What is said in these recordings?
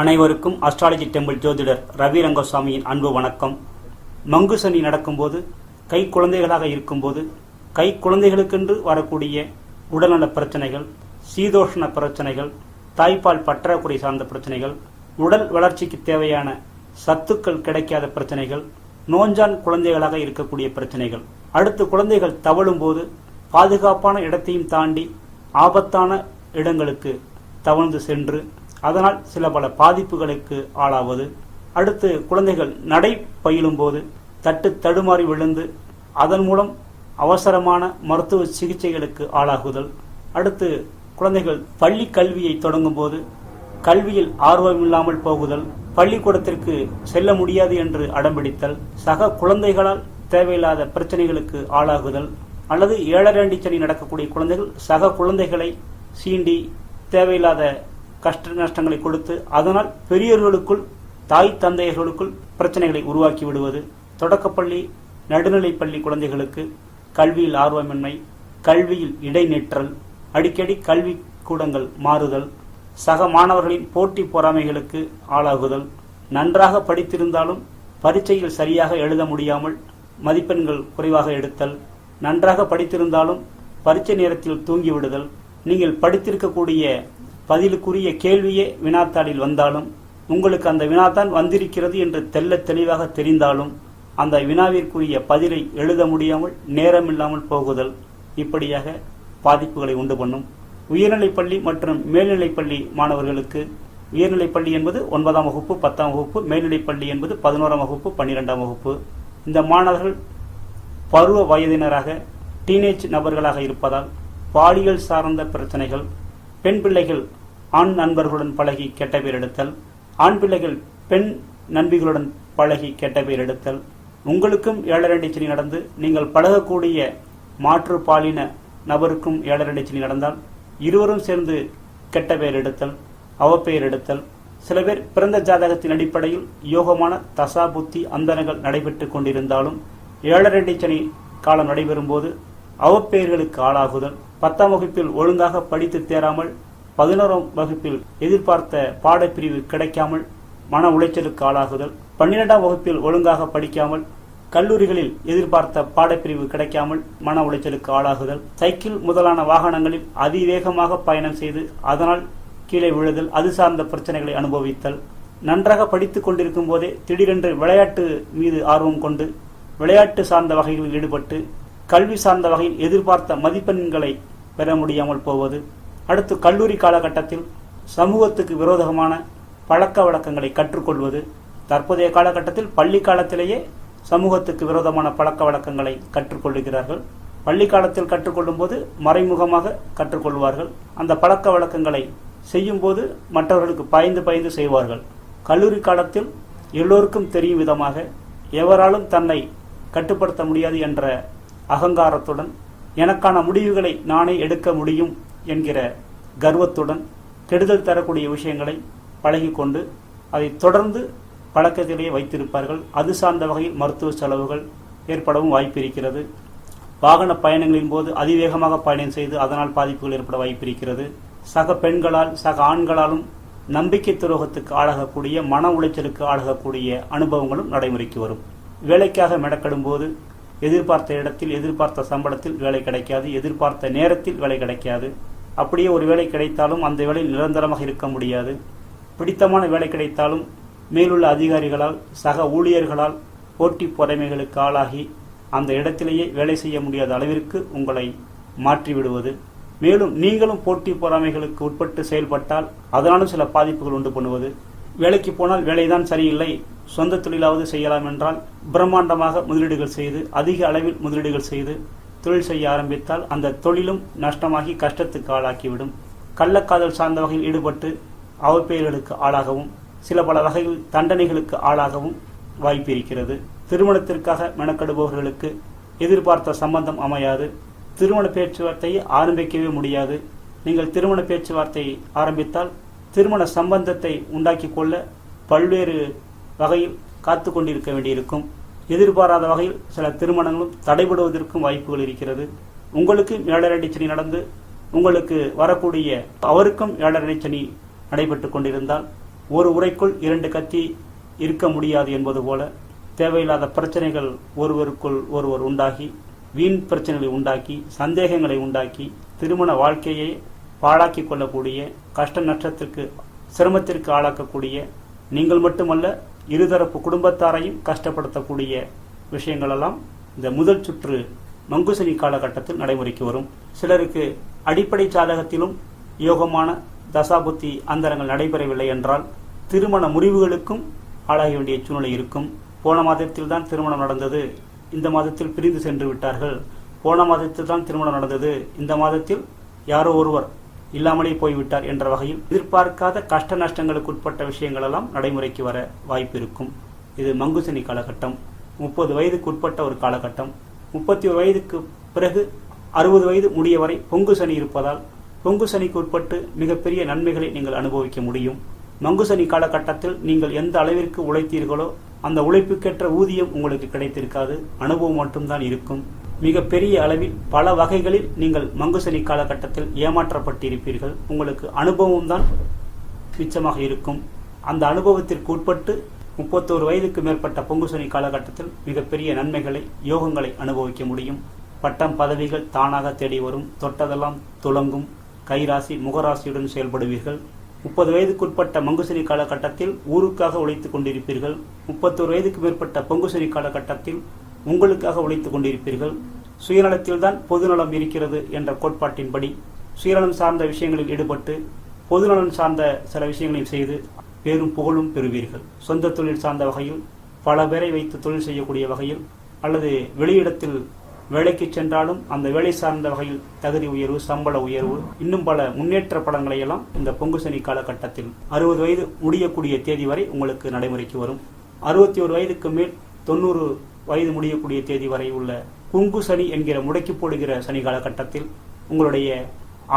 அனைவருக்கும் astrology temple ஜோதிடர் ரவி ரங்கசாமியின் அன்பு வணக்கம். மங்கு சனி நடக்கும்போது கை குழந்தைகளாக இருக்கும்போது கை குழந்தைகளுக்கென்று வரக்கூடிய உடல்நல பிரச்சனைகள் சீதோஷ்ண பிரச்சனைகள் தாய்ப்பால் பற்றாக்குறை சார்ந்த பிரச்சனைகள் உடல் வளர்ச்சிக்கு தேவையான சத்துக்கள் கிடைக்காத பிரச்சனைகள் நோஞ்சான் குழந்தைகளாக இருக்கக்கூடிய பிரச்சனைகள். அடுத்து குழந்தைகள் தவழும் போது பாதுகாப்பான இடத்தையும் தாண்டி ஆபத்தான இடங்களுக்கு தவழ்ந்து சென்று அதனால் சில பல பாதிப்புகளுக்கு ஆளாவது. அடுத்து குழந்தைகள் நடை பயிலும் போது தட்டு தடுமாறி விழுந்து அதன் மூலம் அவசரமான மருத்துவ சிகிச்சைகளுக்கு ஆளாகுதல். அடுத்து குழந்தைகள் பள்ளி கல்வியை தொடங்கும் போது கல்வியில் ஆர்வமில்லாமல் போகுதல் பள்ளிக்கூடத்திற்கு செல்ல முடியாது என்று அடம்பிடித்தல் சக குழந்தைகளால் தேவையில்லாத பிரச்சனைகளுக்கு ஆளாகுதல் அல்லது ஏழரை சனி நடக்கக்கூடிய குழந்தைகள் சக குழந்தைகளை சீண்டி தேவையில்லாத கஷ்ட நஷ்டங்களை கொடுத்து அதனால் பெரியவர்களுக்குள் தாய் தந்தையர்களுக்குள் பிரச்சனைகளை உருவாக்கி விடுவது தொடக்கப்பள்ளி நடுநிலைப்பள்ளி குழந்தைகளுக்கு கல்வியில் ஆர்வமின்மை கல்வியில் இடைநிற்றல் அடிக்கடி கல்வி கூடங்கள் மாறுதல் சக மாணவர்களின் போட்டி பொறாமைகளுக்கு ஆளாகுதல் நன்றாக படித்திருந்தாலும் பரீட்சையில் சரியாக எழுத முடியாமல் மதிப்பெண்கள் குறைவாக எடுத்தல் நன்றாக படித்திருந்தாலும் பரீட்சை நேரத்தில் தூங்கிவிடுதல் நீங்கள் படித்திருக்கக்கூடிய பதிலுக்குரிய கேள்வியே வினாத்தாளில் வந்தாலும் உங்களுக்கு அந்த வினாத்தான் வந்திருக்கிறது என்று தெல்ல தெளிவாக தெரிந்தாலும் அந்த வினாவிற்குரிய பதிலை எழுத முடியாமல் நேரமில்லாமல் போகுதல் இப்படியாக பாதிப்புகளை உண்டு பண்ணும். உயர்நிலைப்பள்ளி மற்றும் மேல்நிலைப்பள்ளி மாணவர்களுக்கு உயர்நிலைப்பள்ளி என்பது ஒன்பதாம் வகுப்பு பத்தாம் வகுப்பு மேல்நிலைப்பள்ளி என்பது பதினோராம் வகுப்பு பன்னிரெண்டாம் வகுப்பு. இந்த மாணவர்கள் பருவ வயதினராக டீனேஜ் நபர்களாக இருப்பதால் பாலியல் சார்ந்த பிரச்சனைகள் பெண் பிள்ளைகள் ஆண் நண்பர்களுடன் பழகி கெட்ட பேர் எடுத்தல் ஆண் பிள்ளைகள் பெண் நண்பிகளுடன் பழகி கெட்ட பேர் எடுத்தல் உங்களுக்கும் ஏழரண்டி சனி நடந்து நீங்கள் பழகக்கூடிய மாற்று பாலின நபருக்கும் ஏழரண்டி சனி நடந்தால் இருவரும் சேர்ந்து கெட்ட பெயர் எடுத்தல் அவப்பெயர் எடுத்தல். சில பேர் பிறந்த ஜாதகத்தின் அடிப்படையில் யோகமான தசா புத்தி அந்தனங்கள் நடைபெற்று கொண்டிருந்தாலும் ஏழரண்டி சனி காலம் நடைபெறும்போது அவப்பெயர்களுக்கு ஆளாகுதல். பத்தாம் வகுப்பில் ஒழுங்காக படித்து தேராமல் பதினோராம் வகுப்பில் எதிர்பார்த்த பாடப்பிரிவு கிடைக்காமல் மன உளைச்சலுக்கு ஆளாகுதல். பன்னிரெண்டாம் வகுப்பில் ஒழுங்காக படிக்காமல் கல்லூரிகளில் எதிர்பார்த்த பாடப்பிரிவு கிடைக்காமல் மன உளைச்சலுக்கு ஆளாகுதல். சைக்கிள் முதலான வாகனங்களில் அதிவேகமாக பயணம் செய்து அதனால் கீழே விழுதல் அது சார்ந்த பிரச்சனைகளை அனுபவித்தல். நன்றாக படித்துக் கொண்டிருக்கும் போதே திடீரென்று விளையாட்டு மீது ஆர்வம் கொண்டு விளையாட்டு சார்ந்த வகைகளில் ஈடுபட்டு கல்வி சார்ந்த வகையில் எதிர்பார்த்த மதிப்பெண்களை பெற முடியாமல் போவது. அடுத்து கல்லூரி காலகட்டத்தில் சமூகத்துக்கு விரோதமான பழக்க வழக்கங்களை கற்றுக்கொள்வது தற்போதைய காலகட்டத்தில் பள்ளி காலத்திலேயே சமூகத்துக்கு விரோதமான பழக்க வழக்கங்களை கற்றுக்கொள்கிறார்கள் பள்ளி காலத்தில் கற்றுக்கொள்ளும் போது மறைமுகமாக கற்றுக்கொள்வார்கள். அந்த பழக்க வழக்கங்களை செய்யும் போது மற்றவர்களுக்கு பயந்து பயந்து செய்வார்கள். கல்லூரி காலத்தில் எல்லோருக்கும் தெரியும் விதமாக எவராலும் தன்னை கட்டுப்படுத்த முடியாது என்ற அகங்காரத்துடன் எனக்கான முடிவுகளை நானே எடுக்க முடியும் என்கிற கர்வத்துடன் கெடுதல் தரக்கூடிய விஷயங்களை பழகிக்கொண்டு அதை தொடர்ந்து பழக்கத்திலேயே வைத்திருப்பார்கள். அது சார்ந்த வகையில் மருத்துவ செலவுகள் ஏற்படவும் வாய்ப்பு இருக்கிறது வாகன பயணங்களின் போது அதிவேகமாக பயணம் செய்து அதனால் பாதிப்புகள் ஏற்பட வாய்ப்பு இருக்கிறது சக பெண்களால் சக ஆண்களாலும் நம்பிக்கை துரோகத்துக்கு ஆளாகக்கூடிய மன உளைச்சலுக்கு ஆளாகக்கூடிய அனுபவங்களும் நடைமுறைக்கு வரும். வேலைக்காக மெனக்கடும் போது எதிர்பார்த்த இடத்தில் எதிர்பார்த்த சம்பளத்தில் வேலை கிடைக்காது எதிர்பார்த்த நேரத்தில் வேலை கிடைக்காது. அப்படியே ஒரு வேலை கிடைத்தாலும் அந்த வேலை நிரந்தரமாக இருக்க முடியாது. பிடித்தமான வேலை கிடைத்தாலும் மேலுள்ள அதிகாரிகளால் சக ஊழியர்களால் போட்டி பொறைமைகளுக்கு ஆளாகி அந்த இடத்திலேயே வேலை செய்ய முடியாத அளவிற்கு உங்களை மாற்றிவிடுவது. மேலும் நீங்களும் போட்டி பொறாமைகளுக்கு உட்பட்டு செயல்பட்டால் அதனாலும் சில பாதிப்புகள் உண்டு பண்ணுவது. வேலைக்கு போனால் வேலைதான் சரியில்லை சொந்த தொழிலாவது செய்யலாம் என்றால் பிரம்மாண்டமாக முதலீடுகள் செய்து அதிக அளவில் முதலீடுகள் செய்து தொழில் செய்ய ஆரம்பித்தால் அந்த தொழிலும் நஷ்டமாகி கஷ்டத்துக்கு ஆளாக்கிவிடும். கள்ளக்காதல் சார்ந்த வகையில் ஈடுபட்டு அவப்பெயர்களுக்கு ஆளாகவும் சில பல வகையில் தண்டனைகளுக்கு ஆளாகவும் வாய்ப்பு இருக்கிறது. திருமணத்திற்காக மெனக்கெடுபவர்களுக்கு எதிர்பார்த்த சம்பந்தம் அமையாது. திருமண பேச்சுவார்த்தையை ஆரம்பிக்கவே முடியாது. நீங்கள் திருமண பேச்சுவார்த்தையை ஆரம்பித்தால் திருமண சம்பந்தத்தை உண்டாக்கி கொள்ள பல்வேறு வகையில் காத்து கொண்டிருக்க வேண்டியிருக்கும். எதிர்பாராத வகையில் சில திருமணங்களும் தடைபடுவதற்கும் வாய்ப்புகள் இருக்கிறது. உங்களுக்கு ஏழரை சனி நடந்து உங்களுக்கு வரக்கூடிய அவருக்கும் ஏழரை சனி நடைபெற்று கொண்டிருந்தால் ஒரு உரைக்குள் இரண்டு கத்தி இருக்க முடியாது என்பது போல தேவையில்லாத பிரச்சனைகள் ஒருவருக்குள் ஒருவர் உண்டாகி வீண் பிரச்சனைகளை உண்டாக்கி சந்தேகங்களை உண்டாக்கி திருமண வாழ்க்கையை பாழாக்கிக் கொள்ளக்கூடிய கஷ்ட நஷ்டத்திற்கு சிரமத்திற்கு ஆளாக்கக்கூடிய நீங்கள் மட்டுமல்ல இருதரப்பு குடும்பத்தாரையும் கஷ்டப்படுத்தக்கூடிய விஷயங்களெல்லாம் இந்த முதல் சுற்று மங்குசனி காலகட்டத்தில் நடைமுறைக்கு வரும். சிலருக்கு அடிப்படை ஜாதகத்திலும் யோகமான தசாபுத்தி அந்தரங்கள் நடைபெறவில்லை என்றால் திருமண முறிவுகளுக்கும் ஆளாக வேண்டிய சூழ்நிலை இருக்கும். போன மாதத்தில் தான் திருமணம் நடந்தது இந்த மாதத்தில் பிரிந்து சென்று விட்டார்கள். போன மாதத்தில் தான் திருமணம் நடந்தது இந்த மாதத்தில் யாரோ ஒருவர் இல்லாமலே போய்விட்டார் என்ற வகையில் எதிர்பார்க்காத கஷ்ட நஷ்டங்களுக்கு உட்பட்ட விஷயங்கள் எல்லாம் நடைமுறைக்கு வர வாய்ப்பு இருக்கும். இது மங்குசனி காலகட்டம். முப்பது வயதுக்கு உட்பட்ட ஒரு காலகட்டம். முப்பத்தி ஒரு வயதுக்கு பிறகு அறுபது வயது முடிய வரை பொங்கு சனி இருப்பதால் பொங்கு சனிக்கு உட்பட்டு மிகப்பெரிய நன்மைகளை நீங்கள் அனுபவிக்க முடியும். மங்கு சனி காலகட்டத்தில் நீங்கள் எந்த அளவிற்கு உழைத்தீர்களோ அந்த உழைப்புக்கேற்ற ஊதியம் உங்களுக்கு கிடைத்திருக்காது. அனுபவம் மட்டும்தான் இருக்கும். மிக பெரிய அளவில் பல வகைகளில் நீங்கள் மங்குசனி காலகட்டத்தில் ஏமாற்றப்பட்டிருப்பீர்கள். உங்களுக்கு அனுபவம் தான் மிச்சமாக இருக்கும். அந்த அனுபவத்திற்கு உட்பட்டு முப்பத்தோரு வயதுக்கு மேற்பட்ட பொங்குசனி காலகட்டத்தில் மிகப்பெரிய நன்மைகளை யோகங்களை அனுபவிக்க முடியும். பட்டம் பதவிகள் தானாக தேடி வரும். தொட்டதெல்லாம் துலங்கும் கைராசி முகராசியுடன் செயல்படுவீர்கள். முப்பது வயதுக்குட்பட்ட மங்குசனி காலகட்டத்தில் ஊருக்காக உழைத்துக் கொண்டிருப்பீர்கள். முப்பத்தோரு வயதுக்கு மேற்பட்ட பொங்குசனி காலகட்டத்தில் உங்களுக்காக உழைத்துக் கொண்டிருப்பீர்கள். சுயநலத்தில்தான் பொதுநலம் இருக்கிறது என்ற கோட்பாட்டின்படி சுயநலம் சார்ந்த விஷயங்களில் ஈடுபட்டு பொதுநலன் சார்ந்த சில விஷயங்களையும் செய்து பெரும் புகழும் பெறுவீர்கள். சொந்த தொழில் சார்ந்த வகையில் பல பேரை வைத்து தொழில் செய்யக்கூடிய வகையில் அல்லது வெளியிடத்தில் வேலைக்கு சென்றாலும் அந்த வேலை சார்ந்த வகையில் தகுதி உயர்வு சம்பள உயர்வு இன்னும் பல முன்னேற்ற படங்களை எல்லாம் இந்த பொங்கு சனி காலகட்டத்தில் அறுபது வயது முடியக்கூடிய தேதி வரை உங்களுக்கு நடைமுறைக்கு வரும். அறுபத்தி ஒரு வயதுக்கு மேல் தொண்ணூறு வயது முடியக்கூடிய தேதி வரை உள்ள குங்கு சனி என்கிற முடக்கி போடுகிற சனி காலகட்டத்தில் உங்களுடைய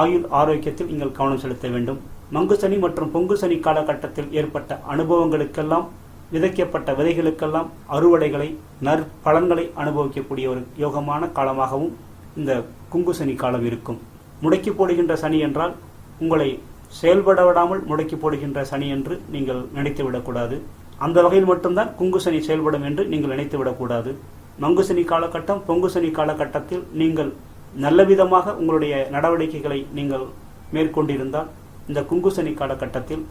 ஆயுள் ஆரோக்கியத்தில் நீங்கள் கவனம் செலுத்த வேண்டும். மங்கு சனி மற்றும் பொங்கு சனி காலகட்டத்தில் ஏற்பட்ட அனுபவங்களுக்கெல்லாம் விதைக்கப்பட்ட விதைகளுக்கெல்லாம் அறுவடைகளை நற்பலன்களை அனுபவிக்கக்கூடிய ஒரு யோகமான காலமாகவும் இந்த குங்கு சனி காலம் இருக்கும். முடக்கி போடுகின்ற சனி என்றால் உங்களை செயல்பட விடாமல் முடக்கி போடுகின்ற சனி என்று நீங்கள் நினைத்து விடக்கூடாது அந்த வகையில் மட்டும்தான் குங்கு சனி செயல்படும் என்று நீங்கள் நினைத்து விடக்கூடாது. மங்கு சனி காலகட்டம் பொங்கு சனி காலகட்டத்தில் நீங்கள் நல்ல விதமாக உங்களுடைய நடவடிக்கைகளை நீங்கள் மேற்கொண்டிருந்தால் இந்த குங்கு சனி காலகட்டத்தில்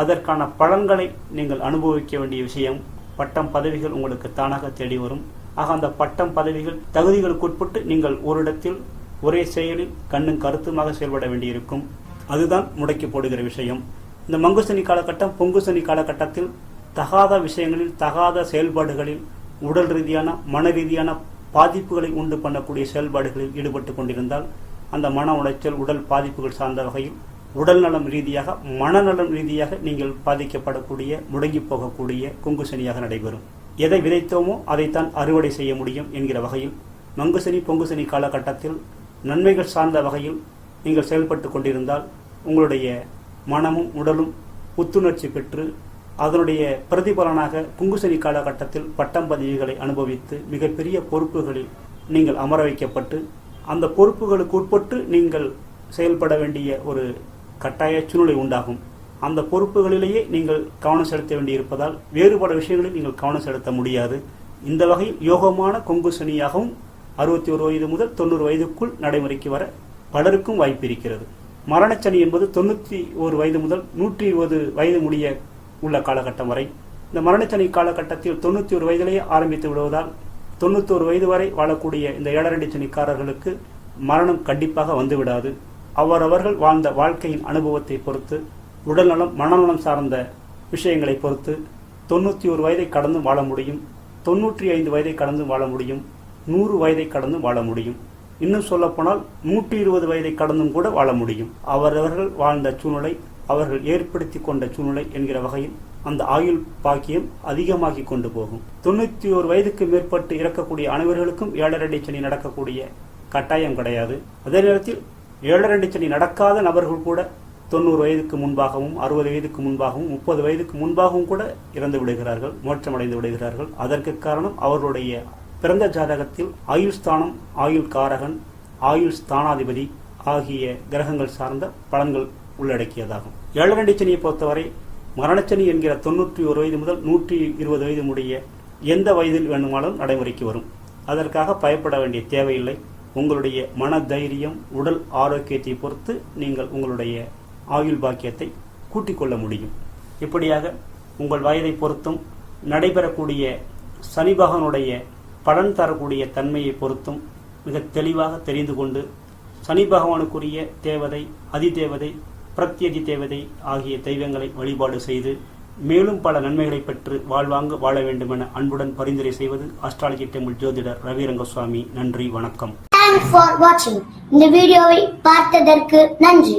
அதற்கான பலன்களை நீங்கள் அனுபவிக்க வேண்டிய விஷயம் பட்டம் பதவிகள் உங்களுக்கு தானாக தேடி வரும். ஆக அந்த பட்டம் பதவிகள் தகுதிகளுக்கு உட்பட்டு நீங்கள் ஒரு இடத்தில் ஒரே செயலில் கண்ணும் கருத்துமாக செயல்பட வேண்டியிருக்கும். அதுதான் முடக்கி போடுகிற விஷயம். இந்த மங்குசனி காலகட்டம் பொங்குசனி காலகட்டத்தில் தகாத விஷயங்களில் தகாத செயல்பாடுகளில் உடல் ரீதியான மன ரீதியான பாதிப்புகளை உண்டு பண்ணக்கூடிய செயல்பாடுகளில் ஈடுபட்டு கொண்டிருந்தால் அந்த மன உளைச்சல் உடல் பாதிப்புகள் சார்ந்த வகையில் உடல் நலம் ரீதியாக மனநலம் ரீதியாக நீங்கள் பாதிக்கப்படக்கூடிய முடங்கி போகக்கூடிய குங்கு சனியாக நடைபெறும். எதை விதைத்தோமோ அதைத்தான் அறுவடை செய்ய முடியும் என்கிற வகையில் மங்கு சனி பொங்கு சனி காலகட்டத்தில் நன்மைகள் சார்ந்த வகையில் நீங்கள் செயல்பட்டு கொண்டிருந்தால் உங்களுடைய மனமும் உடலும் புத்துணர்ச்சி பெற்று அதனுடைய பிரதிபலனாக குங்குசனி காலகட்டத்தில் பட்டம் பதவிகளை அனுபவித்து மிகப்பெரிய பொறுப்புகளில் நீங்கள் அமர வைக்கப்பட்டு அந்த பொறுப்புகளுக்கு உட்பட்டு நீங்கள் செயல்பட வேண்டிய ஒரு கட்டாய சூழ்நிலை உண்டாகும். அந்த பொறுப்புகளிலேயே நீங்கள் கவனம் செலுத்த வேண்டியிருப்பதால் வேறுபட விஷயங்களில் நீங்கள் கவனம் செலுத்த முடியாது. இந்த வகையில் யோகமான கொங்கு சனியாகவும் அறுபத்தி ஒரு வயது முதல் தொண்ணூறு வயதுக்குள் நடைமுறைக்கு வர பலருக்கும் வாய்ப்பு இருக்கிறது. மரணச்சனி என்பது தொண்ணூற்றி ஒரு வயது முதல் நூற்றி இருபது வயது முடிய உள்ள காலகட்டம் வரை. இந்த மரணச்சனி காலகட்டத்தில் தொண்ணூற்றி ஒரு வயதிலேயே ஆரம்பித்து விடுவதால் தொண்ணூத்தோரு வயது வரை வாழக்கூடிய இந்த ஏழரண்டி சனிக்காரர்களுக்கு மரணம் கண்டிப்பாக வந்துவிடாது. அவரவர்கள் வாழ்ந்த வாழ்க்கையின் அனுபவத்தை பொறுத்து உடல்நலம் மனநலம் சார்ந்த விஷயங்களை பொறுத்து தொண்ணூற்றி ஒரு வயதை கடந்தும் வாழ முடியும். தொண்ணூற்றி ஐந்து வயதை கடந்தும் வாழ முடியும். நூறு வயதை கடந்தும் வாழ முடியும். இன்னும் சொல்லப்போனால் நூற்றி இருபது வயதை கடந்தும் கூட வாழ முடியும். அவரவர்கள் வாழ்ந்த சூழ்நிலை அவர்கள் ஏற்படுத்தி கொண்ட சூழ்நிலை என்கிற வகையில் அந்த ஆயுள் பாக்கியம் அதிகமாகி கொண்டு போகும். தொண்ணூற்றி ஒரு வயதுக்கு மேற்பட்டு இறக்கக்கூடிய அனைவர்களுக்கும் ஏழரடி சனி நடக்கக்கூடிய கட்டாயம் கிடையாது. அதே நேரத்தில் ஏழரடி சனி நடக்காத நபர்கள் கூட தொண்ணூறு வயதுக்கு முன்பாகவும் அறுபது வயதுக்கு முன்பாகவும் முப்பது வயதுக்கு முன்பாகவும் கூட இறந்து விடுகிறார்கள் மோட்சமடைந்து விடுகிறார்கள். அதற்கு காரணம் அவர்களுடைய பிறந்த ஜாதகத்தில் ஆயுள் ஸ்தானம் ஆயுள் காரகன் ஆயுள் ஸ்தானாதிபதி ஆகிய கிரகங்கள் சார்ந்த பலன்கள் உள்ளடக்கியதாகும். ஏழரண்டி சனியை பொறுத்தவரை மரணச்சனி என்கிற தொண்ணூற்றி ஒரு வயது முதல் நூற்றி இருபது வயது முடிய எந்த வயதில் வேண்டுமானாலும் நடைமுறைக்கு வரும். அதற்காக பயப்பட வேண்டிய தேவையில்லை. உங்களுடைய மன தைரியம் உடல் ஆரோக்கியத்தை பொறுத்து நீங்கள் உங்களுடைய ஆயுள் பாக்கியத்தை கூட்டிக் கொள்ள முடியும். இப்படியாக உங்கள் வயதை பொறுத்தும் நடைபெறக்கூடிய சனி பகவானுடைய பலன் தரக்கூடிய தன்மையை பொறுத்தும் மிக தெளிவாக தெரிந்து கொண்டு சனி பகவானுக்குரிய தேவதை அதிதேவதை பிரத்யதி தேவதை ஆகிய தெய்வங்களை வழிபாடு செய்து மேலும் பல நன்மைகளை பெற்று வாழ்வாங்க வாழ வேண்டுமென அன்புடன் பரிந்துரை செய்வது அஸ்ட்ராலஜி டெம்பிள் ஜோதிடர் ரவிரங்கசுவாமி. நன்றி வணக்கம். ஃபார் வாட்சிங் இந்த வீடியோவை பார்த்ததற்கு நன்றி.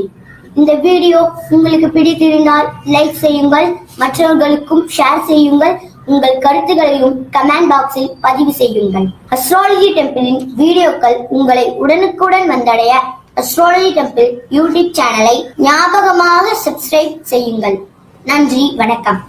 இந்த வீடியோ உங்களுக்கு பிடித்திருந்தால் லைக் செய்யுங்கள் மற்றவர்களுக்கும் ஷேர் செய்யுங்கள் உங்கள் கருத்துகளையும் கமெண்ட் பாக்ஸில் பதிவு செய்யுங்கள். அஸ்ட்ராலஜி டெம்பிளின் வீடியோக்கள் உங்களை உடனுக்குடன் வந்தடைய அஸ்ட்ராலஜி டெம்பிள் யூடியூப் சேனலை ஞாபகமாக சப்ஸ்கிரைப் செய்யுங்கள். நன்றி வணக்கம்.